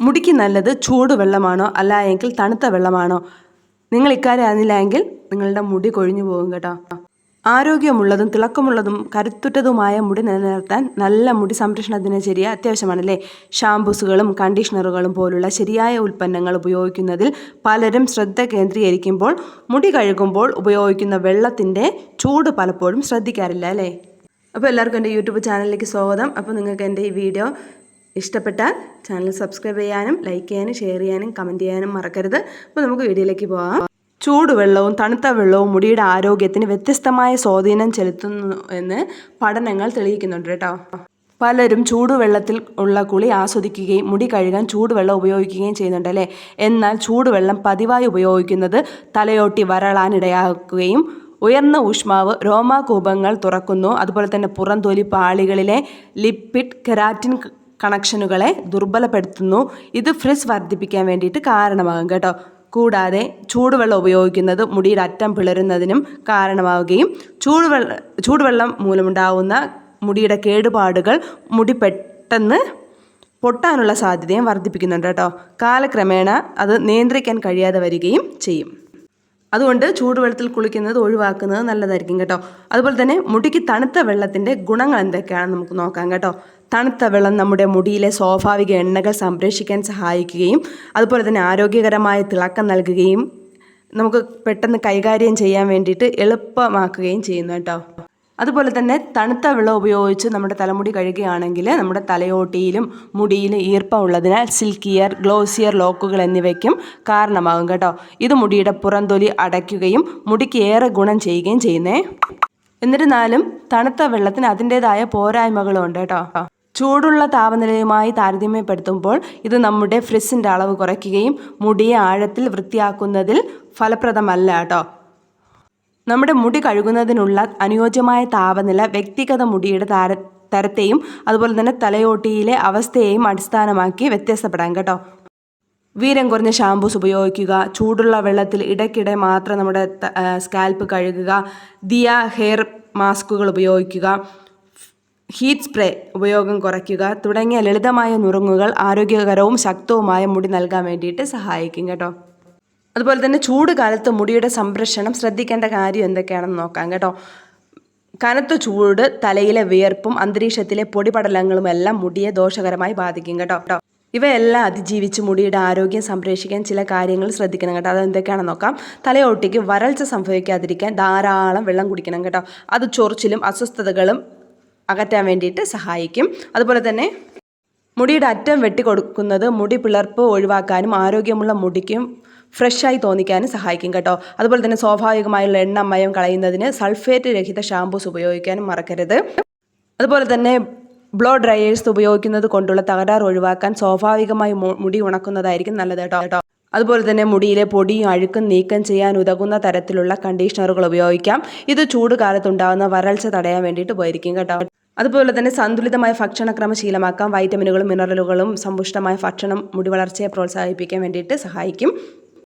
മുടിക്ക് നല്ലത് ചൂടുവെള്ളമാണോ അല്ല എങ്കിൽ തണുത്ത വെള്ളമാണോ? നിങ്ങൾ ഇക്കാര്യം അറിഞ്ഞില്ലെങ്കിൽ നിങ്ങളുടെ മുടി കൊഴിഞ്ഞു പോകും കേട്ടോ. ആരോഗ്യമുള്ളതും തിളക്കമുള്ളതും കരുത്തുറ്റതുമായ മുടി നിലനിർത്താൻ നല്ല മുടി സംരക്ഷണ ദിനചര്യ അത്യാവശ്യമാണല്ലേ? ഷാംപൂസുകളും കണ്ടീഷണറുകളും പോലുള്ള ശരിയായ ഉൽപ്പന്നങ്ങൾ ഉപയോഗിക്കുന്നതിൽ പലരും ശ്രദ്ധ കേന്ദ്രീകരിക്കുമ്പോൾ മുടി കഴുകുമ്പോൾ ഉപയോഗിക്കുന്ന വെള്ളത്തിന്റെ ചൂട് പലപ്പോഴും ശ്രദ്ധിക്കാറില്ല അല്ലേ? അപ്പോൾ എല്ലാവർക്കും എന്റെ യൂട്യൂബ് ചാനലിലേക്ക് സ്വാഗതം. അപ്പോൾ നിങ്ങൾക്ക് എന്റെ ഈ വീഡിയോ ഇഷ്ടപ്പെട്ടാൽ ചാനൽ സബ്സ്ക്രൈബ് ചെയ്യാനും ലൈക്ക് ചെയ്യാനും ഷെയർ ചെയ്യാനും കമന്റ് ചെയ്യാനും മറക്കരുത്. അപ്പോൾ നമുക്ക് വീഡിയോയിലേക്ക് പോകാം. ചൂടുവെള്ളവും തണുത്ത വെള്ളവും മുടിയുടെ ആരോഗ്യത്തിന് വ്യത്യസ്തമായ സ്വാധീനം ചെലുത്തുന്നു എന്ന് പഠനങ്ങൾ തെളിയിക്കുന്നുണ്ട് കേട്ടോ. പലരും ചൂടുവെള്ളത്തിൽ ഉള്ള കുളി ആസ്വദിക്കുകയും മുടി കഴുകാൻ ചൂടുവെള്ളം ഉപയോഗിക്കുകയും ചെയ്യുന്നുണ്ട് അല്ലേ? എന്നാൽ ചൂടുവെള്ളം പതിവായി ഉപയോഗിക്കുന്നത് തലയോട്ടി വരളാനിടയാക്കുകയും ഉയർന്ന ഊഷ്മാവ് രോമാകൂപങ്ങൾ തുറക്കുന്നു. അതുപോലെ തന്നെ പുറംതൊലി പാളികളിലെ ലിപ്പിഡ് കെരാറ്റിൻ കണക്ഷനുകളെ ദുർബലപ്പെടുത്തുന്നു. ഇത് ഫ്രിസ് വർദ്ധിപ്പിക്കാൻ വേണ്ടിയിട്ട് കാരണമാകും കേട്ടോ. കൂടാതെ ചൂടുവെള്ളം ഉപയോഗിക്കുന്നത് മുടിയുടെ അറ്റം പിളരുന്നതിനും കാരണമാവുകയും ചൂടുവെള്ള ചൂടുവെള്ളം മൂലമുണ്ടാവുന്ന മുടിയുടെ കേടുപാടുകൾ മുടി പെട്ടെന്ന് പൊട്ടാനുള്ള സാധ്യതയും വർദ്ധിപ്പിക്കുന്നുണ്ട് കേട്ടോ. കാലക്രമേണ അത് നിയന്ത്രിക്കാൻ കഴിയാതെ വരികയും ചെയ്യും. അതുകൊണ്ട് ചൂടുവെള്ളത്തിൽ കുളിക്കുന്നത് ഒഴിവാക്കുന്നത് നല്ലതായിരിക്കും കേട്ടോ. അതുപോലെ തന്നെ മുടിക്ക് തണുത്ത വെള്ളത്തിന്റെ ഗുണങ്ങൾ എന്തൊക്കെയാണെന്ന് നമുക്ക് നോക്കാം കേട്ടോ. തണുത്ത വെള്ളം നമ്മുടെ മുടിയിലെ സ്വാഭാവിക എണ്ണകൾ സംരക്ഷിക്കാൻ സഹായിക്കുകയും അതുപോലെ തന്നെ ആരോഗ്യകരമായ തിളക്കം നൽകുകയും നമുക്ക് പെട്ടെന്ന് കൈകാര്യം ചെയ്യാൻ വേണ്ടിയിട്ട് എളുപ്പമാക്കുകയും ചെയ്യുന്നു കേട്ടോ. അതുപോലെ തന്നെ തണുത്ത വെള്ളം ഉപയോഗിച്ച് നമ്മുടെ തലമുടി കഴുകുകയാണെങ്കിൽ നമ്മുടെ തലയോട്ടിയിലും മുടിയിലും ഈർപ്പം ഉള്ളതിനാൽ സിൽക്കിയർ ഗ്ലോസിയർ ലോക്കുകൾ എന്നിവയ്ക്കും കാരണമാകും കേട്ടോ. ഇത് മുടിയുടെ പുറംതൊലി അടയ്ക്കുകയും മുടിക്ക് ഏറെ ഗുണം ചെയ്യുകയും ചെയ്യുന്നേ. എന്നിരുന്നാലും തണുത്ത വെള്ളത്തിന് അതിന്റെതായ പോരായ്മകളും ഉണ്ട് കേട്ടോ. ചൂടുള്ള താപനിലയുമായി താരതമ്യപ്പെടുത്തുമ്പോൾ ഇത് നമ്മുടെ ഫ്രിസിന്റെ അളവ് കുറയ്ക്കുകയും മുടിയെ ആഴത്തിൽ വൃത്തിയാക്കുന്നതിൽ ഫലപ്രദമല്ല കേട്ടോ. നമ്മുടെ മുടി കഴുകുന്നതിനുള്ള അനുയോജ്യമായ താപനില വ്യക്തിഗത മുടിയുടെ താര തരത്തെയും അതുപോലെ തന്നെ തലയോട്ടിയിലെ അവസ്ഥയെയും അടിസ്ഥാനമാക്കി വ്യത്യാസപ്പെടാം കേട്ടോ. വീരം കുറഞ്ഞ ഷാമ്പൂസ് ഉപയോഗിക്കുക ചൂടുള്ള വെള്ളത്തിൽ ഇടയ്ക്കിടെ മാത്രം നമ്മുടെ സ്കാൽപ്പ് കഴുകുക ദിയ ഹെയർ മാസ്കുകൾ ഉപയോഗിക്കുക ഹീറ്റ് സ്പ്രേ ഉപയോഗം കുറയ്ക്കുക തുടങ്ങിയ ലളിതമായ നുറുങ്ങുകൾ ആരോഗ്യകരവും ശക്തവുമായ മുടി നൽകാൻ വേണ്ടിയിട്ട് സഹായിക്കും കേട്ടോ. അതുപോലെ തന്നെ ചൂട് കാലത്ത് മുടിയുടെ സംരക്ഷണം ശ്രദ്ധിക്കേണ്ട കാര്യം എന്തൊക്കെയാണെന്ന് നോക്കാം കേട്ടോ. കനത്ത ചൂട് തലയിലെ വിയർപ്പും അന്തരീക്ഷത്തിലെ പൊടിപടലങ്ങളും എല്ലാം മുടിയെ ദോഷകരമായി ബാധിക്കും കേട്ടോ. ഇവയെല്ലാം അതിജീവിച്ച് മുടിയുടെ ആരോഗ്യം സംരക്ഷിക്കാൻ ചില കാര്യങ്ങൾ ശ്രദ്ധിക്കണം കേട്ടോ. അതെന്തൊക്കെയാണെന്ന് നോക്കാം. തലയോട്ടിക്ക് വരൾച്ച സംഭവിക്കാതിരിക്കാൻ ധാരാളം വെള്ളം കുടിക്കണം കേട്ടോ. അത് ചൊറിച്ചിലും അസ്വസ്ഥതകളും അകറ്റാൻ വേണ്ടിയിട്ട് സഹായിക്കും. അതുപോലെ തന്നെ മുടിയുടെ അറ്റം വെട്ടിക്കൊടുക്കുന്നത് മുടി പിളർപ്പ് ഒഴിവാക്കാനും ആരോഗ്യമുള്ള മുടിക്കും ഫ്രഷായി തോന്നിക്കാനും സഹായിക്കും കേട്ടോ. അതുപോലെ തന്നെ സ്വാഭാവികമായുള്ള എണ്ണമയം കളയുന്നതിന് സൾഫേറ്റ് രഹിത ഷാംപൂസ് ഉപയോഗിക്കാനും മറക്കരുത്. അതുപോലെ തന്നെ ബ്ലോ ഡ്രയേഴ്സ് ഉപയോഗിക്കുന്നത് കൊണ്ടുള്ള തകരാർ ഒഴിവാക്കാൻ സ്വാഭാവികമായി മുടി ഉണക്കുന്നതായിരിക്കും നല്ലത് കേട്ടോ. കേട്ടോ അതുപോലെ തന്നെ മുടിയിലെ പൊടിയും അഴുക്കും നീക്കം ചെയ്യാൻ ഉതകുന്ന തരത്തിലുള്ള കണ്ടീഷണറുകൾ ഉപയോഗിക്കാം. ഇത് ചൂട് കാലത്തുണ്ടാകുന്ന വരൾച്ച തടയാൻ വേണ്ടിയിട്ട് ഉപകരിക്കും കേട്ടോ. അതുപോലെ തന്നെ സന്തുലിതമായ ഭക്ഷണക്രമം ശീലമാക്കാം. വൈറ്റമിനുകളും മിനറലുകളും സമ്പുഷ്ടമായ ഭക്ഷണം മുടി വളർച്ചയെ പ്രോത്സാഹിപ്പിക്കാൻ വേണ്ടിയിട്ട് സഹായിക്കും.